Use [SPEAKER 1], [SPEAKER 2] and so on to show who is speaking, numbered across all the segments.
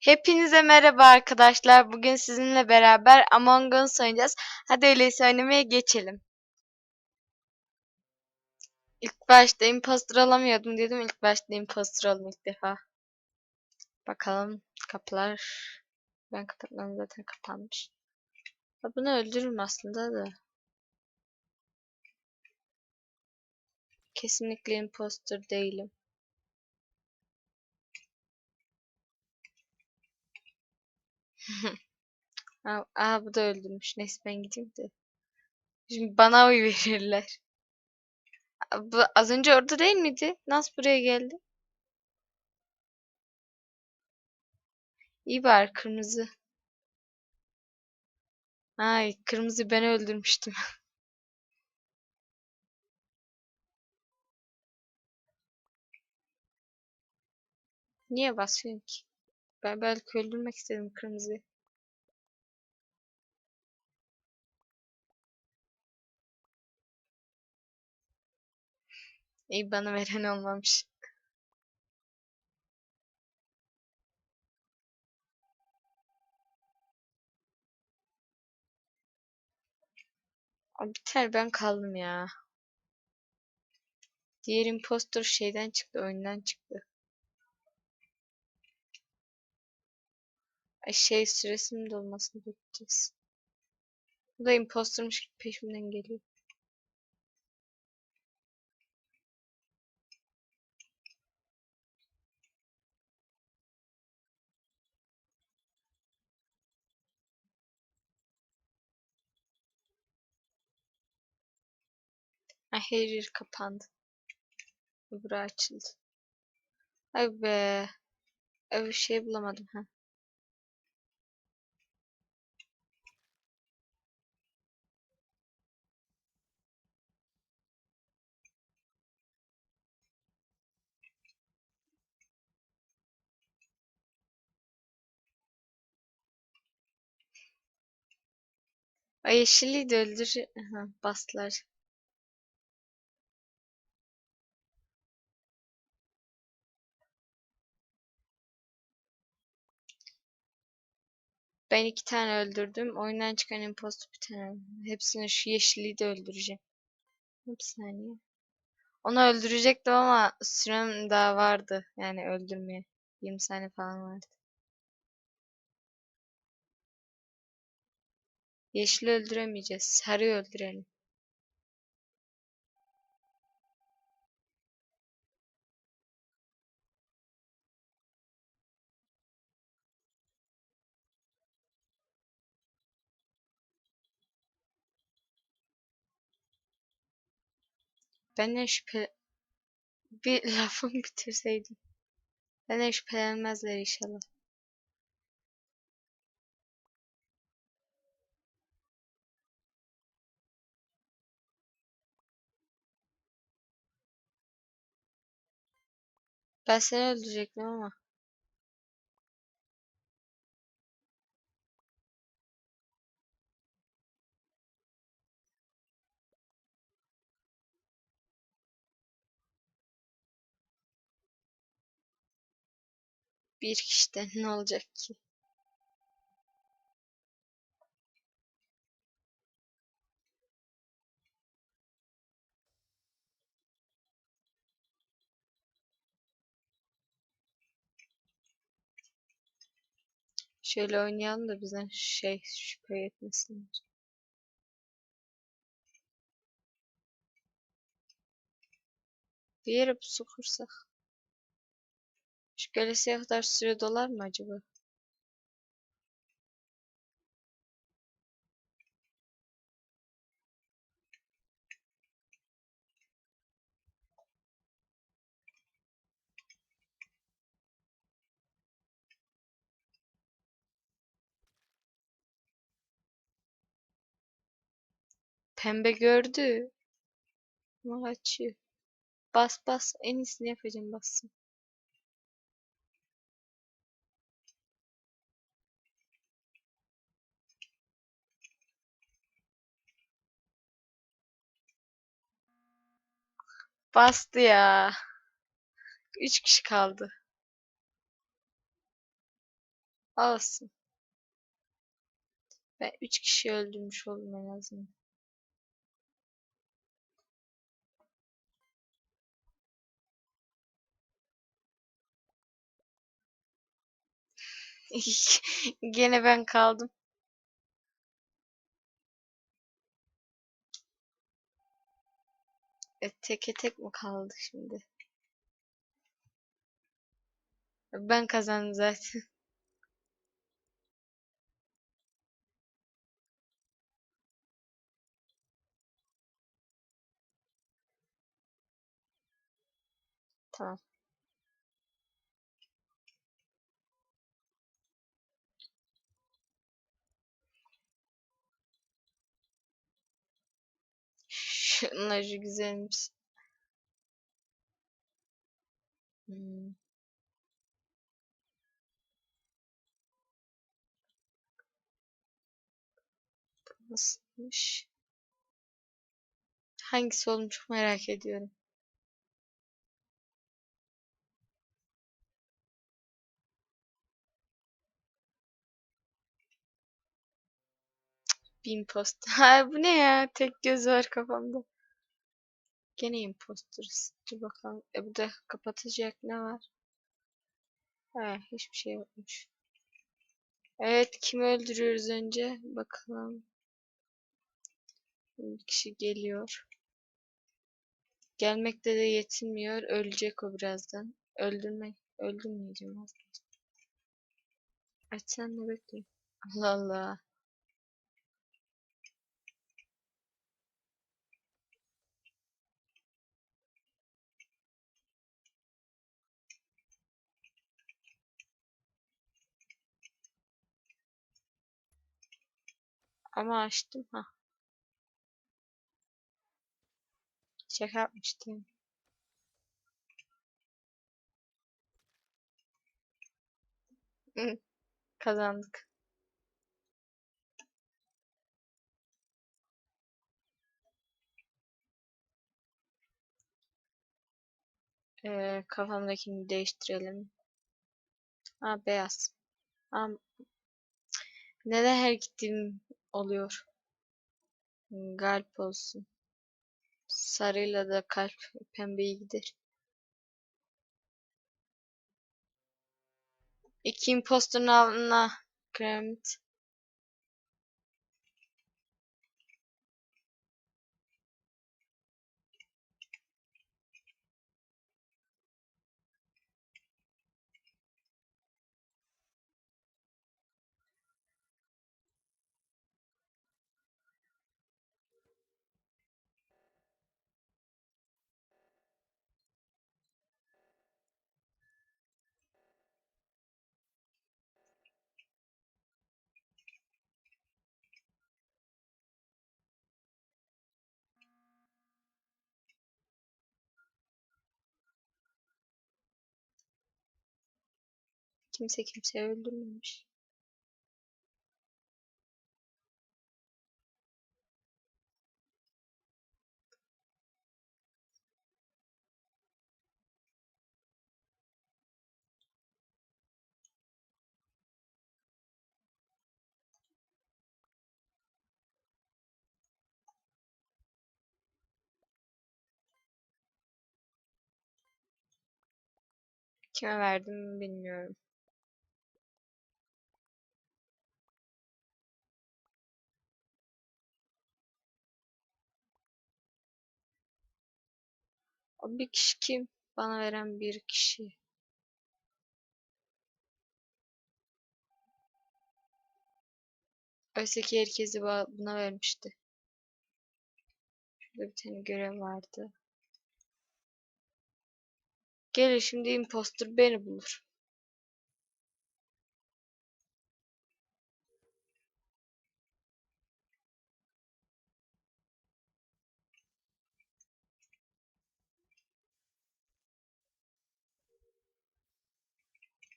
[SPEAKER 1] Hepinize merhaba arkadaşlar. Bugün sizinle beraber Among Us oynayacağız. Hadi öyleyse oynamaya geçelim. İlk başta imposter alamıyordum dedim. İlk başta imposter oldum ilk defa. Bakalım kapılar. Ben kapatmadım zaten kapanmış. Ha, Bunu öldürürüm aslında da. Kesinlikle imposter değilim. Aa, aa, bu da öldürmüş. Neyse ben gideyim de. Şimdi bana oy verirler. Bu az önce orada değil miydi? Nasıl buraya geldi? İyi bari kırmızı. Ay kırmızı ben öldürmüştüm. Niye basıyorsun ki? Ben belki öldürmek istedim kırmızıyı. İyi bana veren olmamış. Abi biter ben kaldım ya. Diğer impostor şeyden çıktı, oyundan çıktı. Şey süresinin dolmasını bekleyeceğiz. Bu da impostormuş gibi peşimden geliyor. Ay her yer kapandı. Öbürü açıldı. Ay be. Ay şey bulamadım ha. Ay yeşilliği de öldür. Aha, bastılar. Ben iki tane öldürdüm. Oyundan çıkan impostor bir tane. Hepsini şu yeşilliği de öldüreceğim. Bir saniye. Onu öldürecektim ama sürem daha vardı. Yani öldürmeye. 20 saniye falan vardı. Yeşili öldüremeyeceğiz. Sarıyı öldürelim. Benden şüphe... Bir lafımı bitirseydim. Benden şüphelenmezler inşallah. Ben seni öldürecektim ama. Bir kişiden ne olacak ki? Şöyle oynayalım da bizden şey şüphe etmesinler. Bir yere pusu kursak. Şu gelesiye kadar süre dolar mı acaba? Pembe gördü. Kaçıyor. Bas bas. En iyisini yapacağım bassın. Bastı ya. Üç kişi kaldı. Olsun. Ben 3 kişi öldürmüş oldum en azından. Gene ben kaldım. E, teke tek mi kaldı şimdi? Ben kazandım zaten. Tamam. Şunlar güzelmiş. Hmm. Nasılmış? Hangisi olmuş çok merak ediyorum. Bir imposter. Ha bu ne ya? Tek göz var kafamda. Gene impostoruz. Dur bakalım. E burada kapatacak ne var? Ha hiçbir şey yokmuş. Evet kimi öldürüyoruz önce? Bakalım. Bir kişi geliyor. Gelmekte de yetinmiyor. Ölecek o birazdan. Öldürmek. Öldürmeyeceğim az. Aç sen de bekle. Allah Allah. Ama açtım ha. Şaka yapmıştım. Kazandık. Ee, kafamdakini değiştirelim. Ha beyaz. Ha, neden her gittiğim oluyor? Galp olsun. Sarıyla da kalp pembeyi gider. İki imposterın avına kremit. Kimse kimseyi öldürmemiş. Kime verdim bilmiyorum. Bir kişi kim? Bana veren bir kişi. Oysa ki herkesi buna vermişti. Şurada bir tane görev vardı. Gelir şimdi imposter beni bulur.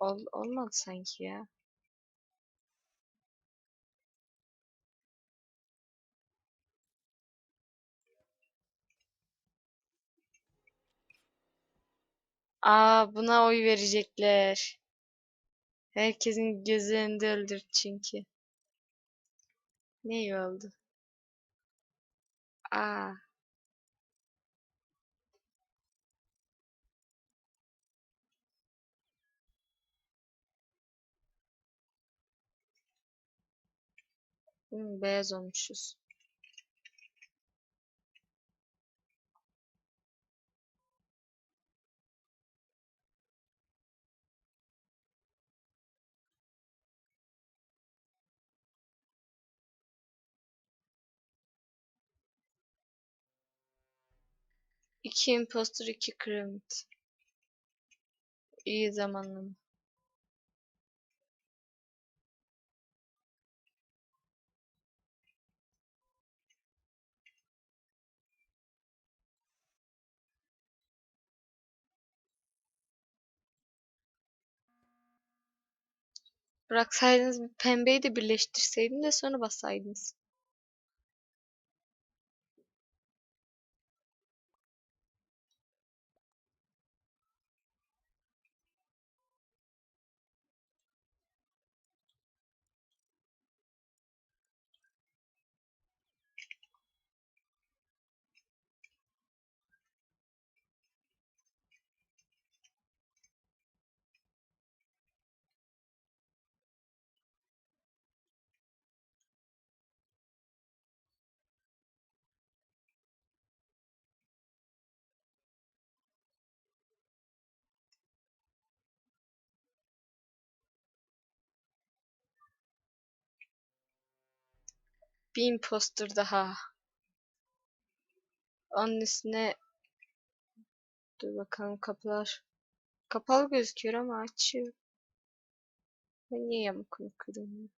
[SPEAKER 1] Ol olmadı sanki ya. Aa buna oy verecekler. Herkesin gözü öldür çünkü. Ne iyi oldu. Aa. Hmm, beyaz olmuşuz. İki impostor, iki kremit. İyi zamanlama. Bıraksaydınız bir pembeyi de birleştirseydin de sonra bassaydınız. Bir impostor daha. Onun üstüne dur bakalım kapılar. Kapalı gözüküyor ama açıyor. Ben niye yamuk kırıyorum?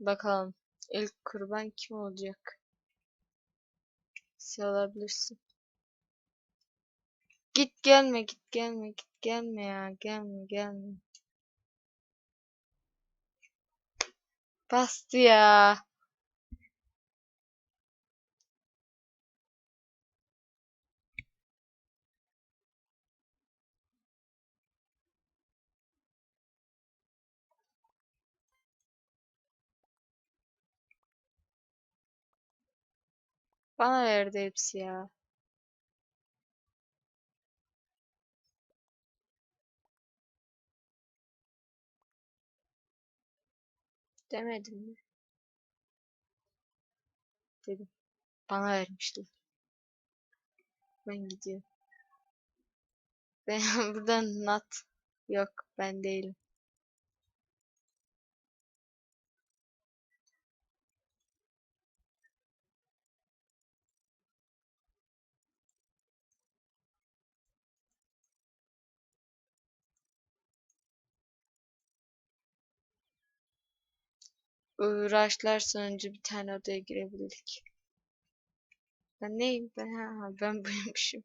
[SPEAKER 1] Bakalım ilk kurban kim olacak? Sen olabilirsin. Git gelme git gelme git gelme ya gelme gelme. Bastı ya. Bana verdi hepsi ya. Demedim mi? Dedim. Bana vermişti. Ben gidiyorum. Ben buradan not. Yok ben değilim. Uğraşlar sonucu bir tane odaya girebildik. Ben neyim? Ben ha, ben buymuşum.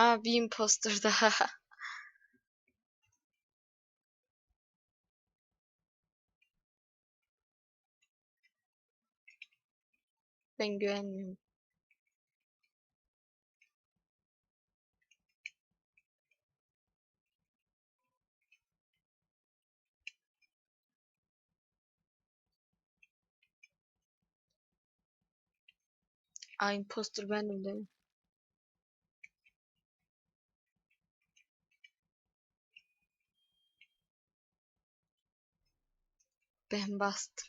[SPEAKER 1] Aa bir impostor daha. Ben güvenmiyorum. Aa impostor bendim değil mi? Ben bastım.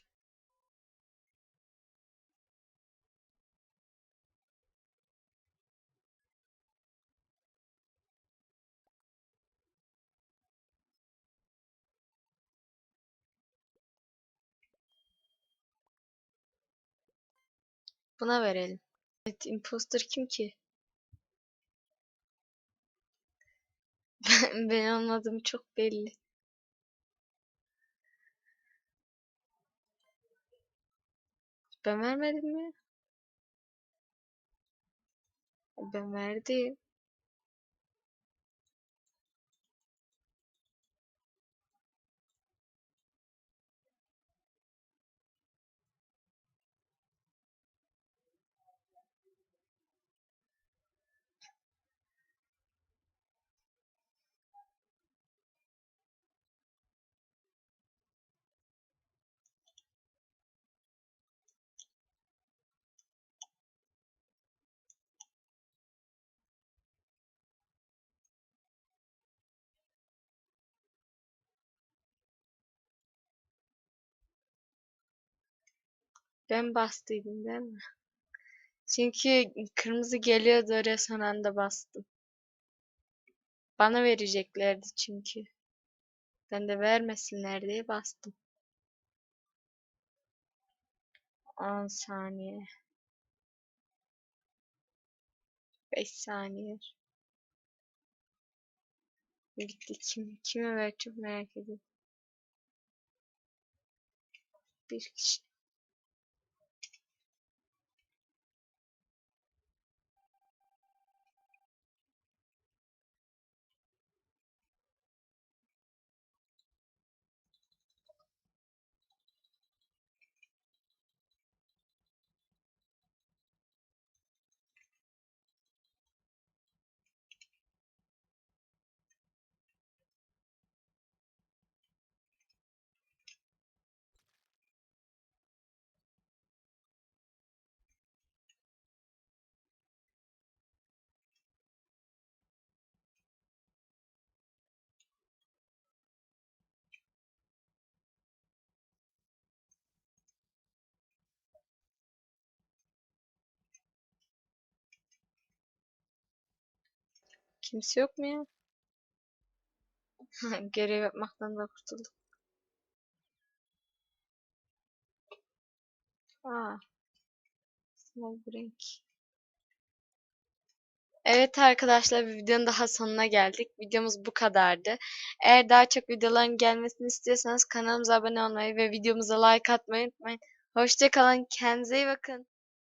[SPEAKER 1] Buna verelim. Evet impostor kim ki? Ben, ben olmadığım çok belli. Ben vermedim mi? Ben verdi. Ben bastıydım değil mi? Çünkü kırmızı geliyordu oraya son anda bastım. Bana vereceklerdi çünkü. Ben de vermesinler diye bastım. 10 saniye. 5 saniye. Gitti kim? Kime ver çok merak ediyorum. Bir kişi. Kimse yok mu ya? Görev yapmaktan da kurtuldum. Aa. Small Brink. Evet arkadaşlar bir videonun daha sonuna geldik. Videomuz bu kadardı. Eğer daha çok videoların gelmesini istiyorsanız kanalımıza abone olmayı ve videomuza like atmayı unutmayın. Hoşçakalın. Kendinize iyi bakın.